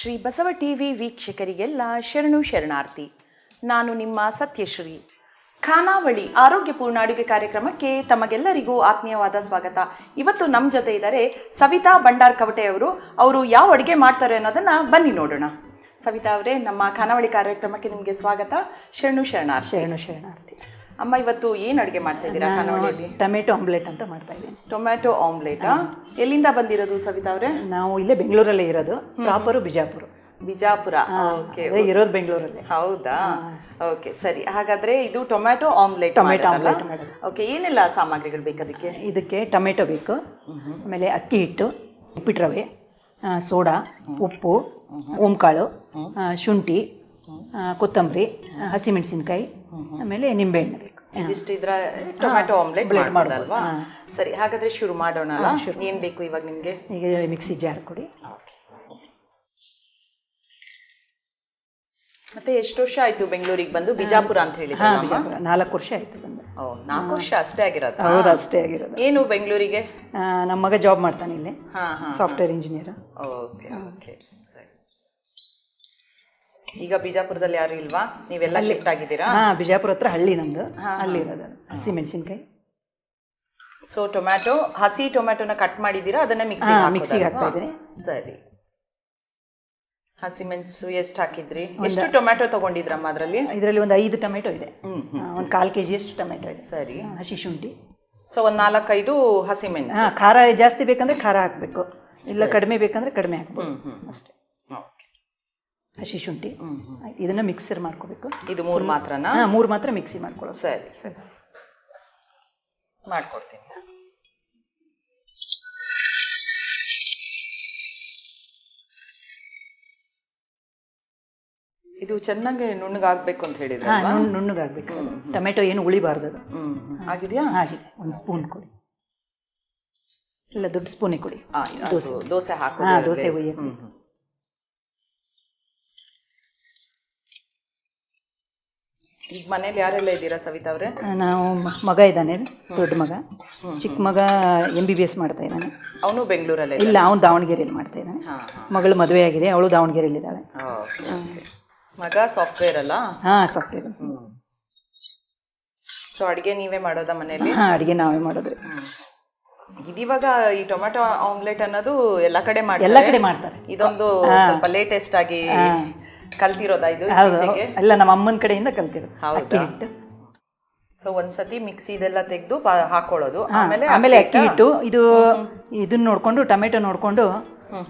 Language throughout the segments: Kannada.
ಶ್ರೀ ಬಸವ ಟಿವಿ ವೀಕ್ಷಕರಿಗೆಲ್ಲ ಶರಣು ಶರಣಾರ್ಥಿ. ನಾನು ನಿಮ್ಮ ಸತ್ಯಶ್ರೀ. ಖಾನಾವಳಿ ಆರೋಗ್ಯಪೂರ್ಣ ಅಡುಗೆ ಕಾರ್ಯಕ್ರಮಕ್ಕೆ ತಮಗೆಲ್ಲರಿಗೂ ಆತ್ಮೀಯವಾದ ಸ್ವಾಗತ. ಇವತ್ತು ನಮ್ಮ ಜೊತೆ ಇದ್ದಾರೆ ಸವಿತಾ ಭಂಡಾರ್ ಕವಟೆ ಅವರು. ಅವರು ಯಾವ ಅಡುಗೆ ಮಾಡ್ತಾರೆ ಅನ್ನೋದನ್ನ ಬನ್ನಿ ನೋಡೋಣ. ಸವಿತಾ ಅವರೇ, ನಮ್ಮ ಖಾನಾವಳಿ ಕಾರ್ಯಕ್ರಮಕ್ಕೆ ನಿಮಗೆ ಸ್ವಾಗತ. ಶರಣು ಶರಣಾರ್ಥಿ. ಶರಣು ಶರಣಾರ್ಥಿ. ಅಮ್ಮ ಇವತ್ತು ಏನು ಅಡುಗೆ ಮಾಡ್ತಾ ಇದ್ದೀರಾ ಖಾನಾವಳಿಯಲ್ಲಿ ಟೊಮೆಟೊ ಆಮ್ಲೆಟ್ ಅಂತ ಮಾಡ್ತಾ ಇದ್ದೀನಿ. Tomato omelette? ಎಲ್ಲಿಂದ ಬಂದಿರೋದು ಸವಿತಾ ಅವರೇ? ನಾವು ಇಲ್ಲೇ ಬೆಂಗಳೂರಲ್ಲೇ ಇರೋದು ಪ್ರಾಪರು ಬಿಜಾಪುರ. ಬಿಜಾಪುರ. ಓಕೆ ಇರೋದು ಬೆಂಗಳೂರಲ್ಲಿ. ಹೌದಾ? ಓಕೆ ಸರಿ. ಹಾಗಾದ್ರೆ ಇದು tomato omelette tomato omelette okay ಏನೆಲ್ಲ ಸಾಮಗ್ರಿಗಳು ಬೇಕು ಅದಕ್ಕೆ? ಇದಕ್ಕೆ ಟೊಮೆಟೊ ಬೇಕು ಆಮೇಲೆ ಅಕ್ಕಿ ಹಿಟ್ಟು ಉಪ್ಪಿಟ್ಟು ರವೆ ಸೋಡಾ ಉಪ್ಪು ಓಂಕಾಳು ಶುಂಠಿ ಕೊತ್ತಂಬರಿ ಹಸಿಮೆಣಸಿನ್ಕಾಯಿ ಆಮೇಲೆ ನಿಂಬೆಹಣ್ಣು ಬೇಕು. ಇದಿಷ್ಟು ಇದ್ರ ಟೊಮ್ಯಾಟೊ ಆಮ್ಲೆಟ್ ಮಾಡ್ಬೋದಲ್ವಾ? ಸರಿ ಹಾಗಾದ್ರೆ ಶುರು ಮಾಡೋಣ ಏನ್ ಬೇಕು ಇವಾಗ ನಿಮ್ಗೆ? ಈಗ ಮಿಕ್ಸಿ ಜಾರ್ ಕೊಡಿ. ಮತ್ತೆ ಎಷ್ಟು ವರ್ಷ ಆಯ್ತು ಬೆಂಗಳೂರಿಗೆ ಬಂದು? ಬಿಜಾಪುರ ಅಂತ ಹೇಳಿದ್ರೆ ಹಾಂ ಬಿಜಾಪುರ. ನಾಲ್ಕು ವರ್ಷ ಆಯ್ತು ಬಂದು. ಓ ನಾಲ್ಕು ವರ್ಷ ಅಷ್ಟೇ ಆಗಿರೋದು? ಹೌದು ಅಷ್ಟೇ ಆಗಿರೋದು. ಏನು ಬೆಂಗಳೂರಿಗೆ? ನಮ್ಮ ಮಗ ಜಾಬ್ ಮಾಡ್ತಾನೆ ಇಲ್ಲಿ. Software engineer okay okay. ಈಗ ಬಿಜಾಪುರದಲ್ಲಿ ಯಾರು ಇಲ್ವಾ? ನೀವೆಲ್ಲ ಶಿಫ್ಟ್ ಆಗಿದ್ದೀರಾ? ಹಾ ಬಿಜಾಪುರ ಹತ್ರ ಹಳ್ಳಿ ನಮ್ದು ಅಲ್ಲಿ ಇರೋದು ಹಸಿಮೆಣಸಿನ್ಕಾಯಿ ಸೊ ಟೊಮ್ಯಾಟೊ ಹಸಿ ಟೊಮ್ಯಾಟೊನ ಕಟ್ ಮಾಡಿದ್ದೀರಾ? ಅದನ್ನ ಮಿಕ್ಸಿ ಮಿಕ್ಸಿಗೆ ಹಾಕ್ತಾ ಇದ್ದೀನಿ. ಸರಿ. ಹಸಿಮೆಣಸು ಎಷ್ಟು ಹಾಕಿದ್ರಿ? ಎಷ್ಟು ಟೊಮ್ಯಾಟೊ ತಗೊಂಡಿದ್ರಮ್ಮ ಅದರಲ್ಲಿ? ಇದರಲ್ಲಿ ಒಂದು ಐದು ಟೊಮೆಟೊ ಇದೆ. ಒಂದು ಕಾಲು ಕೆ ಜಿಯಷ್ಟು ಟೊಮೆಟೊ ಇದೆ. ಸರಿ. ಹಸಿ ಶುಂಠಿ. ಸೊ ಒಂದು ನಾಲ್ಕೈದು ಹಸಿ ಮೆಣಸು. ಖಾರ ಜಾಸ್ತಿ ಬೇಕಂದ್ರೆ ಖಾರ ಹಾಕಬೇಕು. ಇಲ್ಲ ಕಡಿಮೆ ಬೇಕಂದ್ರೆ ಕಡಿಮೆ ಹಾಕ್ಬೋದು ಅಷ್ಟೇ. ಹಸಿ ಶುಂಠಿ ಇದನ್ನ ಮಿಕ್ಸರ್ ಮಾಡ್ಕೋಬೇಕು. ಇದು ಮೂರು ಮಾತ್ರನಾ? ಮೂರು ಮಾತ್ರ ಮಿಕ್ಸಿ ಮಾಡ್ಕೊಳ್ಳೋ ಸರಿ. ಸರಿ. ಮಾಡ್ಕೊಡ್ತೀನಿ. ಇದು ಚೆನ್ನಾಗಿ ನುಣ್ಣಗಾಗಬೇಕು ಅಂತ ಹೇಳಿದ್ರೆ ಹಾಂ ನುಣ್ಣಗಾಗಬೇಕು. ಟೊಮೆಟೊ ಏನು ಉಳಿಬಾರ್ದು ಅದು. ಆಗಿದೆಯಾ? ಆಗಿದೆ. ಒಂದು ಸ್ಪೂನ್ ಕೊಡಿ. ಇಲ್ಲ ದೊಡ್ಡ ಸ್ಪೂನೇ ಕೊಡಿ. ಅದು ದೋಸೆ ಹಾಕಿ ಹಾಂ ದೋಸೆ ಹುಯ್ಯಕ್ಕೆ. ಈಗ ಮನೇಲಿ ಯಾರೆಲ್ಲ ಇದ್ದೀರಾ ಸವಿತಾ ಅವರೇ? ನಾವು ಮಗ ಇದ್ದಾನೆ ದೊಡ್ಡ ಮಗ. ಚಿಕ್ಕ ಮಗ ಎಂ ಬಿ ಬಿ ಎಸ್ ಮಾಡ್ತಾ ಇದ್ದಾನೆ. ಅವನು ಬೆಂಗಳೂರಲ್ಲಿ ಇಲ್ಲ ಅವನು ದಾವಣಗೆರೆಯಲ್ಲಿ ಮಾಡ್ತಾ ಇದ್ದಾನೆ. ಮಗಳು ಮದುವೆ ಆಗಿದೆ ಅವಳು ದಾವಣಗೆರೆಯಲ್ಲಿ ಇದ್ದಾಳೆ ಮಗ ಸಾಫ್ಟ್ವೇರ್ ಅಲ್ಲ? ಹಾಂ ಸಾಫ್ಟ್ವೇರ್ ಸೊ ಅಡುಗೆ ನೀವೇ ಮಾಡೋದಾ ಮನೆಯಲ್ಲಿ ಹಾಂ ಅಡುಗೆ ನಾವೇ ಮಾಡೋದ್ರಿ ಇದಿವಾಗ ಈ ಟೊಮ್ಯಾಟೊ ಆಮ್ಲೆಟ್ ಅನ್ನೋದು ಎಲ್ಲ ಕಡೆ ಎಲ್ಲ ಮಾಡ್ತಾರೆ ಕಡೆ ಮಾಡ್ತಾರೆ. ಇದೊಂದು ಸ್ವಲ್ಪ ಲೇಟೆಸ್ಟ್ ಆಗಿ ಕಲ್ತಿರೋದಾ ಇದು ಹೌದು. ಎಲ್ಲ ನಮ್ಮ ಅಮ್ಮನ ಕಡೆಯಿಂದ ಕಲ್ತಿರೋದು? ಅಕ್ಕಿ ಹಿಟ್ಟು. ಸೊ ಒಂದ್ಸತಿ ಮಿಕ್ಸಿ ಇದೆಲ್ಲ ತೆಗೆದು ಹಾಕೊಳ್ಳೋದು. ಆಮೇಲೆ ಆಮೇಲೆ ಅಕ್ಕಿ ಹಿಟ್ಟು? ಇದು ಇದನ್ನ ನೋಡ್ಕೊಂಡು ಟೊಮೆಟೊ ನೋಡ್ಕೊಂಡು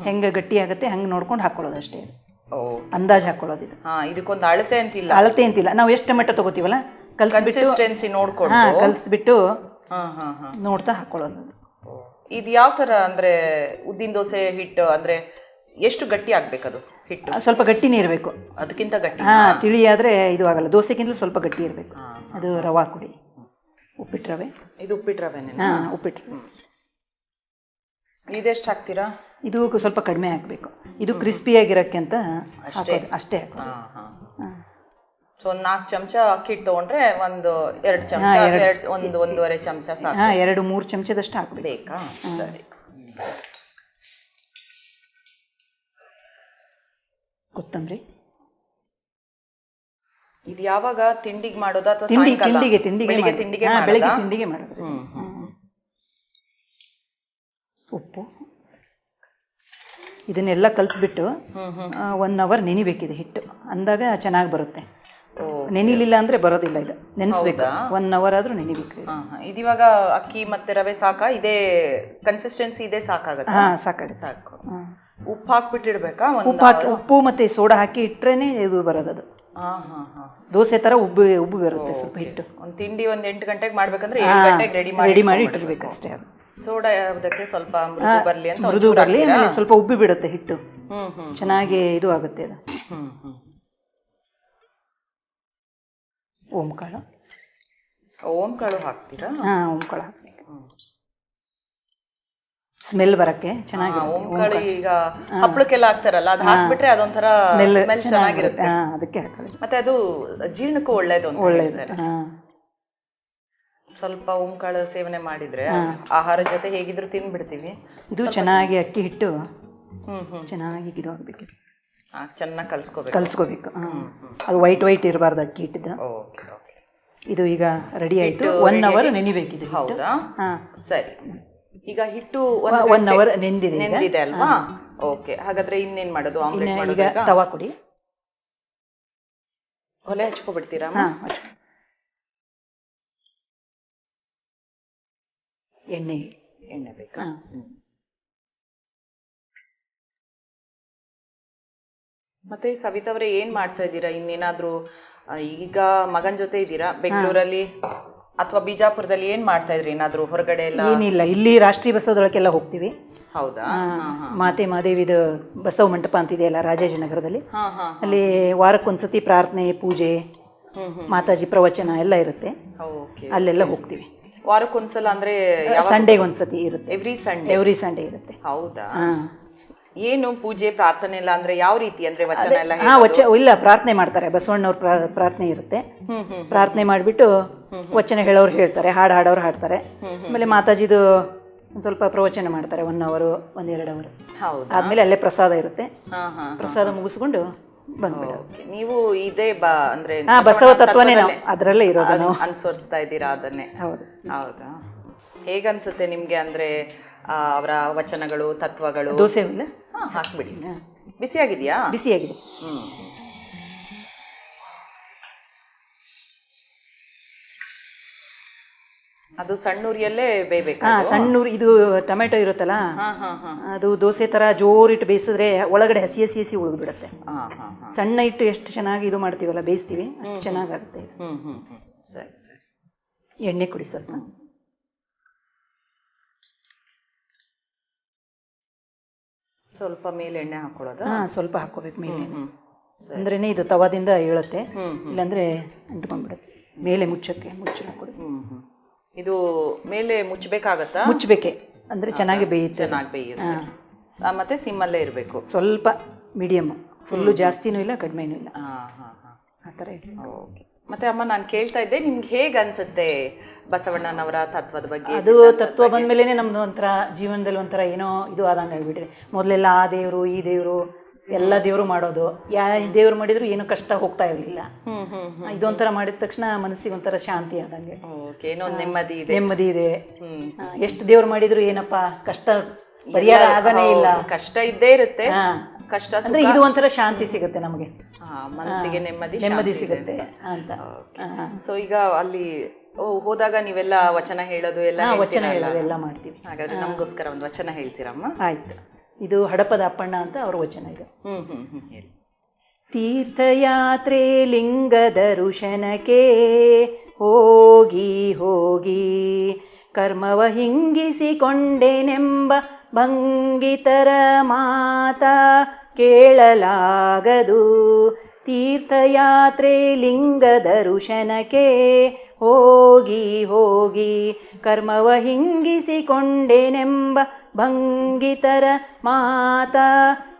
ಹೆಂಗೆ ಗಟ್ಟಿ ಆಗುತ್ತೆ ಹಂಗೆ ನೋಡ್ಕೊಂಡು ಹಾಕೊಳ್ಳೋದು ಅಷ್ಟೇ. ಅಂದಾಜು ಹಾಕೊಳ್ಳೋದು ಇದು. ಇದಕ್ಕೊಂದು ಅಳತೆ ಅಂತಿಲ್ಲ. ಅಳತೆ ಅಂತಿಲ್ಲ. ನಾವು ಎಷ್ಟು ಟೊಮೆಟೊ ತಗೋತೀವಲ್ಲ? ಕಲ್ಸ್ಬಿಟ್ಟು ನೋಡ್ಕೊಂಡು. ಕಲ್ಸಿಬಿಟ್ಟು ಹಾ ಹಾ ಹಾ. ನೋಡ್ತಾ ಹಾಕೊಳ್ಳೋದು ಇದು ಯಾವ ತರ ಅಂದ್ರೆ ಉದ್ದಿನ ದೋಸೆ ಹಿಟ್ಟು ಅಂದ್ರೆ ಎಷ್ಟು ಗಟ್ಟಿ ಆಗ್ಬೇಕದು? ಹಿಟ್ಟು. ಸ್ವಲ್ಪ ಗಟ್ಟಿನೇ ಇರಬೇಕು ಅದಕ್ಕಿಂತ ಗಟ್ಟಿ ಹಾಂ ತಿಳಿ ಆದರೆ ಇದು ಆಗಲ್ಲ. ದೋಸೆಗಿಂತಲೂ ಸ್ವಲ್ಪ ಗಟ್ಟಿ ಇರಬೇಕು. ಅದು ರವಾ ಕುಡಿ. ಉಪ್ಪಿಟ್ಟು ರವೆ. ಇದು ಉಪ್ಪಿಟ್ಟು ರವೆ ಹಾಂ ಉಪ್ಪಿಟ್ಟು. ಇದೆಷ್ಟು ಹಾಕ್ತೀರಾ? ಇದು ಸ್ವಲ್ಪ ಕಡಿಮೆ ಹಾಕಬೇಕು. ಇದು ಕ್ರಿಸ್ಪಿಯಾಗಿರೋಕ್ಕೆ ಅಂತ ಅಷ್ಟೇ? ಅಷ್ಟೇ ಸೊ ಒಂದು ನಾಲ್ಕು ಚಮಚ ಅಕ್ಕಿ ಹಿಟ್ಟು ತೊಗೊಂಡ್ರೆ ಒಂದು ಎರಡು ಚಮಚ ಎರಡು ಒಂದು ಒಂದೂವರೆ ಚಮಚ ಸಾಕು. ಎರಡು ಮೂರು ಚಮಚದಷ್ಟು ಹಾಕಬೇಕಾ. ಬೇಕಾ? ಕೊತ್ತಂಬರಿ ಇದು ಯಾವಾಗ ತಿಂಡಿಗೆ ಮಾಡೋದಾ ಅಥವಾ ತಿಂಡಿ ಸಾಯಂಕಾಲ? ತಿಂಡಿಗೆ ತಿಂಡಿಗೆ ಬೆಳಿಗ್ಗೆ ಮಾಡೋದು. ತಿಂಡಿಗೆ ಹಾ, ಮಾಡೋದಾ? ಬೆಳಿಗ್ಗೆ ತಿಂಡಿಗೆ ಮಾಡೋದು. ಹ್ಮ್ ಹ್ಮ್. ಉಪ್ಪು. ಇದನ್ನೆಲ್ಲ ಕಲಿಸ್ಬಿಟ್ಟು ಒನ್ ಅವರ್ ನೆನಿಬೇಕಿದೆ ಹಿಟ್ಟು. ಅಂದಾಗ ಚೆನ್ನಾಗಿ ಬರುತ್ತೆ. ಓ ನೆನಿಲಿಲ್ಲ ಅಂದ್ರೆ ಬರೋದಿಲ್ಲ ಇದು. ನೆನೆಸ್ಬೇಕು. ಒನ್ ಅವರ್ ಆದ್ರೂ ನೆನಿಬೇಕು. ಹಾ ಹಾ. ಇದಿವಾಗ ಅಕ್ಕಿ ಮತ್ತೆ ರವೆ ಸಾಕಾ? ಇದೇ ಕನ್ಸಿಸ್ಟೆನ್ಸಿ ಇದೇ ಸಾಕಾಗತ್ತೆ? ಹಾಂ ಸಾಕಾಗುತ್ತೆ. ಸಾಕು. ಹಾಂ. ಉಪ್ಪು ಹಾಕ್ಬಿಟ್ಟಿಡ್ಬೇಕಾ ಉಪ್ಪು ಹಾಕಿ ಉಪ್ಪು ಮತ್ತು ಸೋಡಾ ಹಾಕಿ ಇಟ್ರೇನೆ ಇದು ಬರೋದು ಅದು. ದೋಸೆ ಥರ ಉಬ್ಬು ಉಬ್ಬು ಬರುತ್ತೆ ಸ್ವಲ್ಪ ಹಿಟ್ಟು. ಒಂದು ತಿಂಡಿ ಒಂದು ಎಂಟು ಗಂಟೆಗೆ ಮಾಡ್ಬೇಕಂದ್ರೆ ಏಳು ಗಂಟೆಗೆ ರೆಡಿ ಮಾಡಿ ರೆಡಿ ಮಾಡಿ ಇಟ್ಟಿರ್ಬೇಕು ಅಷ್ಟೇ ಅದು. ಸೋಡಾ ಅದಕ್ಕೆ ಸ್ವಲ್ಪ ಮೃದು ಬರಲಿ ಅಂತ ಮೃದು ಬರಲಿ? ಆಮೇಲೆ ಸ್ವಲ್ಪ ಉಬ್ಬಿ ಬಿಡುತ್ತೆ ಹಿಟ್ಟು. ಚೆನ್ನಾಗಿ ಇದು ಆಗುತ್ತೆ ಅದು. ಓಂಕಾಳು. ಓಂ ಕಾಳು ಹಾಕ್ತೀರಾ? ಹಾಂ ಓಂಕಾಳು ಹಾಕಬೇಕು ಸ್ಮೆಲ್ ಬರಕ್ಕೆ ಚೆನ್ನಾಗಿ ಈಗ ಹಪ್ಪಳಕ್ಕೆಲ್ಲ ಹಾಕ್ತಾರಲ್ಲ ಅದು ಹಾಕ್ಬಿಟ್ರೆ ಅದೊಂಥರ ಸ್ಮೆಲ್ ಚೆನ್ನಾಗಿರುತ್ತೆ. ಅದಕ್ಕೆ ಹಾಕೊಳ್ಳಿ ಮತ್ತೆ ಅದು ಜೀರ್ಣಕ್ಕೂ ಒಳ್ಳೇದು ಒಳ್ಳೇದು. ಸ್ವಲ್ಪ ಓಂಕಾಳು ಸೇವನೆ ಮಾಡಿದ್ರೆ ಆಹಾರ ಜೊತೆ ಹೇಗಿದ್ರು ತಿನ್ಬಿಡ್ತೀವಿ. ಇದು ಚೆನ್ನಾಗಿ ಅಕ್ಕಿ ಹಿಟ್ಟು ಚೆನ್ನಾಗಿ ಇದು ಆಗಬೇಕು ಚೆನ್ನಾಗಿ ಕಲ್ಸ್ಕೋಬೇಕು. ಕಲ್ಸ್ಕೋಬೇಕು ಅದು ವೈಟ್ ವೈಟ್ ಇರಬಾರ್ದು ಅಕ್ಕಿ ಓಕೆ ಇದು ಈಗ ರೆಡಿ ಆಯಿತು. ಒನ್ ಅವರ್ ನೆನಿಬೇಕಿದೆ ಹೌದಾ? ಹಾಂ. ಸರಿ. ಈಗ ಹಿಟ್ಟು ಒನ್ ಅವರ್ ನೆಂದಿದೆ ನೆಂದಿದೆ ಅಲ್ವಾ? ಓಕೆ ಹಾಗಾದ್ರೆ ಇನ್ನೇನ್ ಮಾಡೋದು? ಆಮ್ಲೆಟ್ ಮಾಡೋದು ಈಗ? ತವಾ ಕೊಡಿ. ಒಲೆ ಹಚ್ಕೊಬಿಡ್ತೀರಾ ಎಣ್ಣೆ ಎಣ್ಣೆ ಬೇಕಾ? ಮತ್ತೆ ಸವಿತಾ ಅವರೇ ಏನ್ ಮಾಡ್ತಾ ಇದ್ದೀರಾ? ಇನ್ನೇನಾದ್ರೂ ಈಗ ಮಗನ್ ಜೊತೆ ಇದ್ದೀರಾ? ಬೆಂಗಳೂರಲ್ಲಿ? ಅಥವಾ ಬಿಜಾಪುರದಲ್ಲಿ ಏನ್ ಮಾಡ್ತಾ ಇದ್ರಿ? ಏನಾದ್ರು ಹೊರಗಡೆ ಎಲ್ಲ ಏನಿಲ್ಲ ಇಲ್ಲಿ ರಾಷ್ಟ್ರೀಯ ಬಸವದೊಳಕ್ಕೆಲ್ಲ ಹೋಗ್ತೀವಿ. ಹೌದಾ? ಆ, ಮಾತೆ ಮಾದೇವಿದ ಬಸವ ಮಂಟಪ ಅಂತಿದೆಯಲ್ಲ ರಾಜಾಜಿನಗರದಲ್ಲಿ ಹಾ ಹಾ ಅಲ್ಲಿ ವಾರಕ್ಕೊಂದ್ಸತಿ ಪ್ರಾರ್ಥನೆ ಪೂಜೆ ಹ್ಮ್ ಮಾತಾಜಿ ಪ್ರವಚನ ಎಲ್ಲ ಇರುತ್ತೆ. ಓಕೆ ಅಲ್ಲೆಲ್ಲ ಹೋಗ್ತೀವಿ. ವಾರಕ್ಕೊಂದ್ಸಲ ಅಂದ್ರೆ ಸಂಡೇಗೆ ಒಂದ್ಸತಿ ಇರುತ್ತೆ. ಎವ್ರಿ ಸಂಡೇ ಎವ್ರಿ ಸಂಡೇ ಇರುತ್ತೆ. ಹೌದಾ? ಏನು ಪೂಜೆ ಪ್ರಾರ್ಥನೆ ಎಲ್ಲ ಅಂದ್ರೆ ಯಾವ ರೀತಿ ಅಂದ್ರೆ ವಚನ ಎಲ್ಲ ಹಾ ವಚ ಇಲ್ಲ ಪ್ರಾರ್ಥನೆ ಮಾಡ್ತಾರೆ. ಬಸವಣ್ಣವ್ರ ಪ್ರಾ- ಪ್ರಾರ್ಥನೆ ಇರುತ್ತೆ. ಹ್ಮ್ ಹ್ಮ್. ಪ್ರಾರ್ಥನೆ ಮಾಡಿಬಿಟ್ಟು ವಚನ ಹೇಳೋರು ಹೇಳ್ತಾರೆ ಹಾಡು ಹಾಡೋರು ಹಾಡ್ತಾರೆ. ಆಮೇಲೆ ಮಾತಾಜಿದು ಒಂದು ಸ್ವಲ್ಪ ಪ್ರವಚನ ಮಾಡ್ತಾರೆ ಒನ್ ಅವರು ಒಂದೆರಡು ಅವರು ಹೌದು? ಆದಮೇಲೆ ಅಲ್ಲೇ ಪ್ರಸಾದ ಇರುತ್ತೆ. ಪ್ರಸಾದ ಮುಗಿಸ್ಕೊಂಡು ಬಂದ್ಬಿಡೋಕೆ ನೀವು ಇದೇ ಬಾ ಅಂದ್ರೆ ಬಸವ ತತ್ವನೇ ನಾವು. ಅದರಲ್ಲೇ ಇರೋದು ನಾವು. ಅನ್ಸೋರ್ಸ್ತಾ ಇದ್ದೀರಾ ಅದನ್ನೇ? ಹೌದು. ಹೌದಾ? ಹೇಗನ್ಸುತ್ತೆ ನಿಮ್ಗೆ ಅಂದ್ರೆ ಅವರ ವಚನಗಳು ತತ್ವಗಳು? ದೋಸೆ ಹಾಕ್ಬಿಡಿ. ಬಿಸಿಯಾಗಿದೆಯಾ? ಬಿಸಿಯಾಗಿದೆ. ಹ್ಮ್. ಅದು ಸಣ್ಣೂರಿಯಲ್ಲೇ ಬೇಯಬೇಕು ಬೇಯ್ಬೇಕಾ ಸಣ್ಣೂರಿ ಇದು ಟೊಮೆಟೊ ಇರುತ್ತಲ್ಲ? ಹಾ ಹಾ ಹಾ. ಅದು ದೋಸೆ ಥರ ಜೋರಿಟ್ಟು ಬೇಯಿಸಿದ್ರೆ ಒಳಗಡೆ ಹಸಿ ಹಸಿ ಹಸಿ ಉಳಿದ್ಬಿಡುತ್ತೆ. ಬಿಡುತ್ತೆ ಹಾ ಹಾ. ಸಣ್ಣ ಇಟ್ಟು ಎಷ್ಟು ಚೆನ್ನಾಗಿ ಇದು ಮಾಡ್ತೀವಲ್ಲ ಬೇಯಿಸ್ತೀವಿ ಅಷ್ಟು ಚೆನ್ನಾಗಾಗುತ್ತೆ. ಸರಿ ಸರಿ. ಎಣ್ಣೆ ಕುಡಿ ಸ್ವಲ್ಪ. ಸ್ವಲ್ಪ ಮೇಲೆ ಎಣ್ಣೆ ಹಾಕೊಳ್ಳೋದು? ಹಾ ಸ್ವಲ್ಪ ಹಾಕೋಬೇಕು ಮೇಲೆ ಅಂದ್ರೇನೆ ಇದು ತವಾದಿಂದ ಹೇಳುತ್ತೆ ಇಲ್ಲಾಂದ್ರೆ ಅಂಟ್ಕೊಂಡ್ಬಿಡುತ್ತೆ ಮೇಲೆ ಮುಚ್ಚಕ್ಕೆ ಮುಚ್ಚಿ ಹಾಕೊಡಿ ಹ್ಞೂ ಹ್ಮ್. ಇದು ಮೇಲೆ ಮುಚ್ಚಬೇಕಾಗತ್ತಾ? ಮುಚ್ಚಬೇಕೆ. ಅಂದ್ರೆ ಚೆನ್ನಾಗಿ ಬೇಯುತ್ತೆ. ಚೆನ್ನಾಗಿ ಬೇಯುತ್ತೆ. ಆ, ಮತ್ತೆ ಸಿಮ್ಮಲ್ಲೇ ಇರಬೇಕು. ಸ್ವಲ್ಪ ಮೀಡಿಯಮ್ ಫುಲ್ಲು ಜಾಸ್ತಿನೂ ಇಲ್ಲ ಕಡಿಮೆನೂ ಇಲ್ಲ. ಹಾ ಹಾ ಹಾ. ಆ ಥರ ಇರಲಿ. ಓಕೆ. ಮತ್ತೆ ಅಮ್ಮ ನಾನು ಕೇಳ್ತಾ ಇದ್ದೆ ನಿಮ್ಗೆ ಹೇಗೆ ಅನ್ಸುತ್ತೆ ಬಸವಣ್ಣನವರ ತತ್ವದ ಬಗ್ಗೆ ಅದು ತತ್ವ ಬಂದಮೇಲೆನೇ ನಮ್ದು ಒಂಥರ ಜೀವನದಲ್ಲಿ ಒಂಥರ ಏನೋ ಇದು ಆದಂಗೆ ಹೇಳ್ಬಿಟ್ರೆ ಮೊದಲೆಲ್ಲ ಆ ದೇವರು ಈ ದೇವರು ಎಲ್ಲ ದೇವರು ಮಾಡೋದು. ಯಾ ದೇವ್ರು ಮಾಡಿದ್ರು ಏನು ಕಷ್ಟ ಹೋಗ್ತಾ ಇರಲಿಲ್ಲ. ಇದೊಂಥರ ಮಾಡಿದ ತಕ್ಷಣ ಮನಸ್ಸಿಗೆ ಒಂಥರ ಶಾಂತಿ ಆದಂಗೆ. ಓಕೆ ಏನೋ ಒಂದ್ ನೆಮ್ಮದಿ ಇದೆ. ನೆಮ್ಮದಿ ಇದೆ. ಎಷ್ಟು ದೇವ್ರು ಮಾಡಿದ್ರು ಏನಪ್ಪ ಕಷ್ಟ ಪರಿಹಾರ ಆಗನೇ ಇಲ್ಲ. ಕಷ್ಟ ಇದ್ದೇ ಇರುತ್ತೆ. ಕಷ್ಟ ಅಂದ್ರೆ ಇದು ಒಂಥರ ಶಾಂತಿ ಸಿಗುತ್ತೆ ನಮಗೆ. ಮನಸ್ಸಿಗೆ ನೆಮ್ಮದಿ ನೆಮ್ಮದಿ ಸಿಗುತ್ತೆ ಅಂತ. ಸೊ ಈಗ ಅಲ್ಲಿ ಹೋದಾಗ ನೀವೆಲ್ಲ ವಚನ ಹೇಳೋದು ಎಲ್ಲ ವಚನ ಹೇಳೋದು ಎಲ್ಲ ಮಾಡ್ತೀವಿ. ಹಾಗಾದ್ರೆ ನಮಗೋಸ್ಕರ ಒಂದು ವಚನ ಹೇಳ್ತೀರಮ್ಮ? ಆಯ್ತು. ಇದು ಹಡಪದ ಅಪ್ಪಣ್ಣ ಅಂತ ಅವ್ರ ವಚನ ಇದು. ತೀರ್ಥಯಾತ್ರೆ ಲಿಂಗದ ಋಷನಕ್ಕೆ ಹೋಗಿ ಹೋಗಿ. ಕರ್ಮವ ಹಿಂಗಿಸಿಕೊಂಡೆನೆಂಬ ಭಂಗಿತರ ಮಾತ ಕೇಳಲಾಗದು. ತೀರ್ಥಯಾತ್ರೆ ಲಿಂಗದ ಋಷನಕ್ಕೆ ಹೋಗಿ ಹೋಗಿ. ಕರ್ಮವ ಹಿಂಗಿಸಿಕೊಂಡೆನೆಂಬ ಭಂಗಿತರ ಮಾತ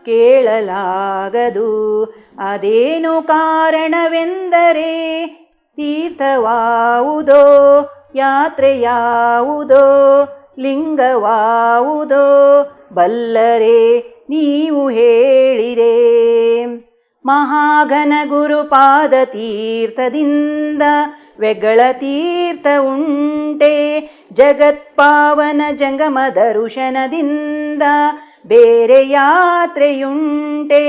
ಕೇಳಲಾಗದು. ಅದೇನು ಕಾರಣವೆಂದರೆ ತೀರ್ಥವಾವುದೋ, ಯಾತ್ರೆಯಾವುದೋ, ಲಿಂಗವಾವುದೋ, ಬಲ್ಲರೆ ನೀವು ಹೇಳಿರೆ. ಮಹಾಘನ ಗುರುಪಾದ ತೀರ್ಥದಿಂದ, ವೆಗಳ ತೀರ್ಥ ಉಂಟೆ ಜಗತ್ಪಾವನ ಜಂಗಮ ದರುಶನದಿಂದ ಬೇರೆ ಯಾತ್ರೆಯುಂಟೆ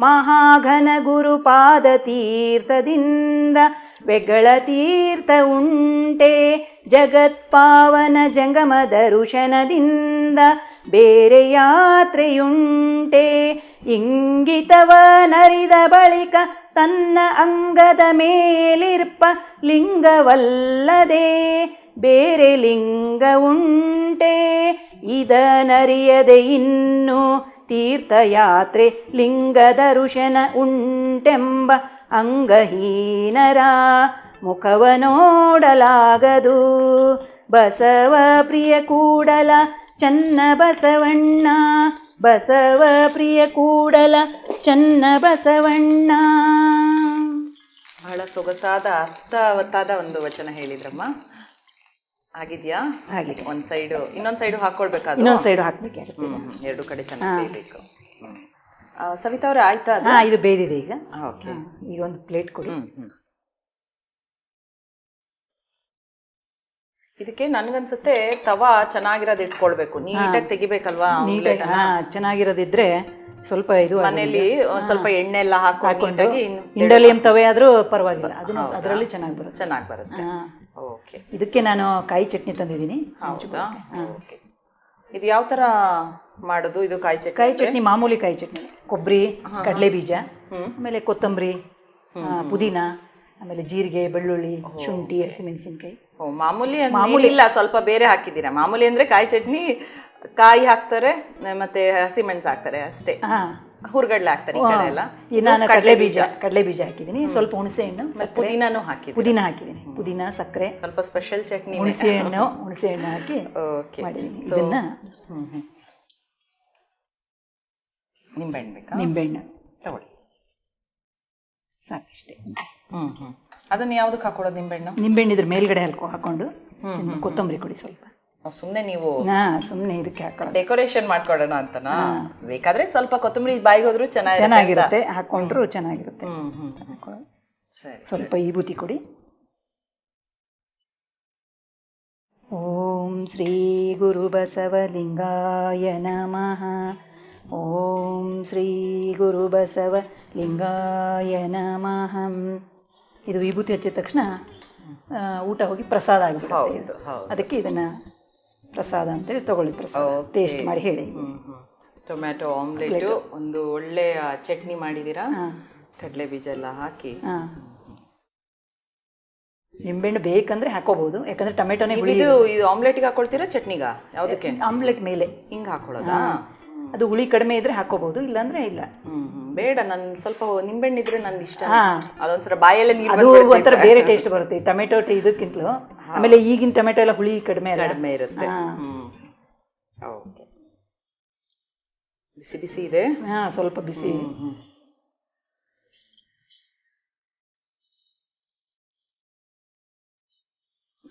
ಮಹಾಘನ ಗುರುಪಾದ ತೀರ್ಥದಿಂದ ಬೆಗಳ ತೀರ್ಥ ಉಂಟೆ ಜಗತ್ಪಾವನ ಜಂಗಮ ದರುಶನದಿಂದ ಬೇರೆ ಯಾತ್ರೆಯುಂಟೆ. ಇಂಗಿತವ ನರಿದ ಬಳಿಕ ತನ್ನ ಅಂಗದ ಮೇಲಿರ್ಪ ಲಿಂಗವಲ್ಲದೆ. ಬೇರೆ ಲಿಂಗ ಉಂಟೆ ಇದನರಿಯದೆ ಇನ್ನು ತೀರ್ಥಯಾತ್ರೆ ಲಿಂಗದ ಋಷನ ಉಂಟೆಂಬ ಅಂಗಹೀನರ ಮುಖವ ನೋಡಲಾಗದು. ಬಸವ ಪ್ರಿಯ ಕೂಡಲ ಚನ್ನ ಬಸವಣ್ಣ ಬಸವ ಪ್ರಿಯ ಕೂಡಲ ಚನ್ನ ಬಸವಣ್ಣ. ಬಹಳ ಸೊಗಸಾದ ಅರ್ಥವತ್ತಾದ ಒಂದು ವಚನ ಹೇಳಿದ್ರಮ್ಮ. ಆಗಿದ್ಯಾ? ಆಗಿದೆ. ಒಂದ್ ಸೈಡು ಇನ್ನೊಂದು ಸೈಡು ಹಾಕೊಳ್ಬೇಕಾದ್ರೆ? ಇನ್ನೊಂದು ಸೈಡು ಹಾಕ್ಬೇಕು. ಎರಡು ಕಡೆ ಚೆನ್ನಾಗಿ ಬೇಯಬೇಕು. ಸವಿತಾ ಅವ್ರೆ ಆಯ್ತಾ ಇದು ಬೇದಿದೆ ಈಗ. ಓಕೆ ಈಗ ಒಂದು ಪ್ಲೇಟ್ ಕೊಡಿ. ಇದಕ್ಕೆ ನನ್ಗನ್ಸುತ್ತೆ ತವಾ ಚೆನ್ನಾಗಿರೋದು ಇಟ್ಕೊಳ್ಬೇಕು. ನೀಟಾಗಿ ತೆಗಿಬೇಕಲ್ವಾ ನೀಟಾಗಿ ಹಾ ಚೆನ್ನಾಗಿರೋದಿದ್ರೆ ಸ್ವಲ್ಪ ಇದು ಮನೇಲಿ ಒಂದ್ ಸ್ವಲ್ಪ ಎಣ್ಣೆ ಎಲ್ಲ ಹಾಕೊಂಡು ಇಂಡೋಲಿಯಂ ತವೆ ಆದ್ರೂ ಪರವಾಗಿಲ್ಲ. ಅದನ್ನ ಅದರಲ್ಲಿ ಚೆನ್ನಾಗಿ ಬರುತ್ತೆ. ಚೆನ್ನಾಗಿ ಬರುತ್ತೆ. ಓಕೆ. ಇದಕ್ಕೆ ನಾನು ಕಾಯಿ ಚಟ್ನಿ ತಂದಿದ್ದೀನಿ. ಹೌದಾ? ಓಕೆ. ಇದು ಯಾವ ತರ ಮಾಡೋದು ಇದು ಕಾಯಿ ಚಟ್ನಿ ಕಾಯಿ ಚಟ್ನಿ ಮಾಮೂಲಿ ಕಾಯಿ ಚಟ್ನಿ. ಕೊಬ್ಬರಿ ಕಡಲೆ ಬೀಜ ಆಮೇಲೆ ಕೊತ್ತಂಬರಿ ಪುದೀನ ಆಮೇಲೆ ಜೀರಿಗೆ ಬೆಳ್ಳುಳ್ಳಿ ಶುಂಠಿ ಹಸಿಮೆಣಸಿನ್ಕಾಯಿ. ಓ ಮಾಮೂಲಿ ಇಲ್ಲ ಸ್ವಲ್ಪ ಬೇರೆ ಹಾಕಿದ್ದೀರಾ? ಮಾಮೂಲಿ ಅಂದ್ರೆ ಕಾಯಿ ಚಟ್ನಿ ಕಾಯಿ ಹಾಕ್ತಾರೆ ಮತ್ತೆ ಹಸಿಮೆಣಸು ಹಾಕ್ತಾರೆ ಅಷ್ಟೇ. ಹುರ್ಗಡ್ಲೆ ಹಾಕ್ತಾರೆ ಈ ಕಡೆ ಎಲ್ಲ. ಈ ನಾನು ಕಡಲೆ ಬೀಜ. ಕಡಲೆ ಬೀಜ ಹಾಕಿದ್ದೀನಿ ಸ್ವಲ್ಪ ಹುಣಸೆ ಹಣ್ಣು ಮತ್ತೆ ಪುದೀನಾನು ಹಾಕಿ ಪುದೀನ ಹಾಕಿದ್ದೀನಿ. ಪುದೀನ ಸಕ್ಕರೆ. ಸ್ವಲ್ಪ ಸ್ಪೆಷಲ್ ಚಟ್ನಿ ಹುಣಸೆ ಹಣ್ಣು ಹುಣಸೆ ಹಣ್ಣು ಹಾಕಿ ಓಕೆ ಮಾಡಿದ್ದೀನಿ. ಇದನ್ನ ನಿಂಬೆಹಣ್ಣು ಬೇಕಾ? ನಿಂಬೆಹಣ್ಣು. ತಗೊಳ್ಳಿ. ಸಾಕಷ್ಟೇ. ಹ್ಞೂ ಹ್ಮ್. ಅದನ್ನ ಯಾವ್ದಕ್ಕೆ ಹಾಕೊಳ್ಳೋದು ನಿಂಬೆಹಣ್ಣು? ನಿಂಬೆಹಣ್ಣು ಇದ್ರ ಮೇಲ್ಗಡೆ ಹಲ್ಕೊ ಹಾಕೊಂಡು ಕೊತ್ತಂಬರಿ ಕೊಡಿ ಸ್ವಲ್ಪ. ಸುಮ್ಮನೆ ನೀವು ಹಾ ಸುಮ್ಮನೆ ಇದಕ್ಕೆ ಹಾಕೊಳ್ಳೋದು. ಡೆಕೋರೇಷನ್ ಮಾಡ್ಕೊಡೋಣ ಅಂತನಾ? ಬೇಕಾದ್ರೆ ಸ್ವಲ್ಪ ಕೊತ್ತಂಬರಿ ಬಾಯಿಗೆ ಹೋದ್ರು ಚೆನ್ನಾಗಿರುತ್ತೆ. ಚೆನ್ನಾಗಿರುತ್ತೆ. ಹಾಕೊಂಡ್ರು ಚೆನ್ನಾಗಿರುತ್ತೆ. ಹ್ಮ್ ಹ್ಮ್. ಸರಿ ಸ್ವಲ್ಪ ವಿಭೂತಿ ಕೊಡಿ. ಓಂ ಶ್ರೀ ಗುರು ಬಸವಲಿಂಗಾಯ ನಮಃ. ಓಂ ಶ್ರೀ ಗುರು ಬಸವ ಲಿಂಗಾಯ ನಮಃ. ಇದು ವಿಭೂತಿ ಹಚ್ಚಿದ ತಕ್ಷಣ ಊಟ ಹೋಗಿ ಪ್ರಸಾದ ಇದು. ಅದಕ್ಕೆ ಇದನ್ನ ಪ್ರಸಾದ ಅಂತೇಳಿ ತಗೊಳ್ಳಿ ಪ್ರಸಾದ. ಟೇಸ್ಟ್ ಮಾಡಿ ಹೇಳಿ. ಟೊಮ್ಯಾಟೊ ಆಮ್ಲೆಟ್ ಒಂದು ಒಳ್ಳೆಯ ಚಟ್ನಿ ಮಾಡಿದೀರಾ? ಕಡಲೆ ಬೀಜ ಎಲ್ಲ ಹಾಕಿ. ನಿಂಬೆಹಣ್ಣು ಬೇಕಂದ್ರೆ ಹಾಕೋಬಹುದು ಯಾಕಂದ್ರೆ ಟೊಮೆಟೊನೇ ಇದು ಇದು ಆಮ್ಲೆಟ್ಗೆ ಹಾಕೊಳ್ತೀರಾ ಚಟ್ನಿಗ? ಯಾವುದಕ್ಕೆ? ಆಮ್ಲೆಟ್ ಮೇಲೆ. ಹಿಂಗೆ ಹಾಕೊಳ್ಳೋದಾ? ಅದು ಹುಳಿ ಕಡಿಮೆ ಇದ್ರೆ ಹಾಕೋಬಹುದು ಇಲ್ಲಾಂದ್ರೆ ಇಲ್ಲ. ಅಂದ್ರೆ ಇಲ್ಲ ಬೇಡ ನನ್ ಸ್ವಲ್ಪ ನಿಂಬೆಹಣ್ಣಿದ್ರೆ ನನ್ಗೆ ಇಷ್ಟ. ಅದೊಂಥರ ಬಾಯಲ್ಲೇ ನೀರು ಅದು ಒಂಥರ ಬೇರೆ ಟೇಸ್ಟ್ ಬರುತ್ತೆ. ಟೊಮೆಟೊ ಇದಕ್ಕಿಂತಲೂ. ಆಮೇಲೆ ಈಗಿನ ಟೊಮೆಟೊ ಎಲ್ಲ ಹುಳಿ ಕಡಿಮೆ ಅಲ್ಲ. ಕಡಿಮೆ ಇರುತ್ತೆ. ಹಾ. ಓಕೆ. ಬಿಸಿ ಬಿಸಿ ಇದೆ? ಹಾ ಸ್ವಲ್ಪ ಬಿಸಿ